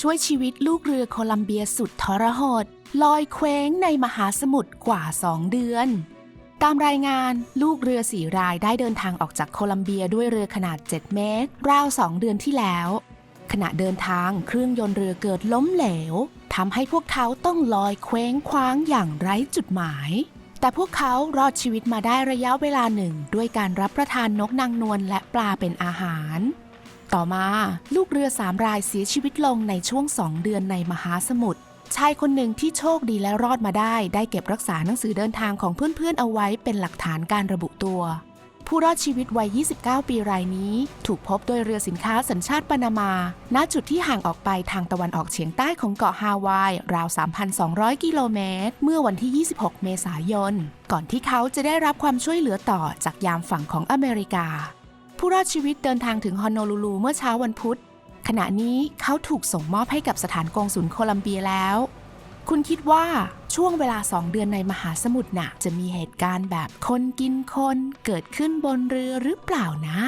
ช่วยชีวิตลูกเรือโคลัมเบียสุดทรหดลอยเคว้งในมหาสมุทรกว่า 2 เดือน ตามรายงานลูกเรือสี่รายได้เดินทางออกจากโคลัมเบียด้วยเรือขนาด 7 เมตร ราว 2 เดือนที่แล้ว ขณะเดินทางเครื่องยนต์เรือเกิดล้มเหลวทำให้พวกเขาต้องลอยเคว้งคว้างอย่างไร้จุดหมาย แต่พวกเขารอดชีวิตมาได้ระยะเวลาหนึ่ง ด้วยการรับประทานนกนางนวลและปลาเป็นอาหาร ต่อมาลูกเรือสามรายเสียชีวิตลงในช่วงสองเดือนในมหาสมุทรชายคนหนึ่งที่โชคดีและรอดมาได้ ได้เก็บรักษาหนังสือเดินทางของเพื่อนๆเอาไว้เป็นหลักฐานการระบุตัว ผู้รอดชีวิตวัย 29 ปีรายนี้ ถูกพบโดยเรือสินค้าสัญชาติปานามา ณ จุดที่ห่างออกไปทางตะวันออกเฉียงใต้ของเกาะฮาวาย ราว 3,200 กิโลเมตร เมื่อวันที่ 26 เมษายน ก่อนที่เขาจะได้รับความช่วยเหลือต่อจากยามฝั่งของอเมริกา ผู้รอดชีวิตเดินทางถึงฮอนโนลูลูเมื่อเช้าวันพุธ ขณะนี้เขาถูกส่งมอบให้กับสถานกงสุลโคลัมเบียแล้ว คุณคิดว่าช่วงเวลาสองเดือนในมหาสมุทรน่ะ จะมีเหตุการณ์แบบคนกินคนเกิดขึ้นบนเรือหรือเปล่านะ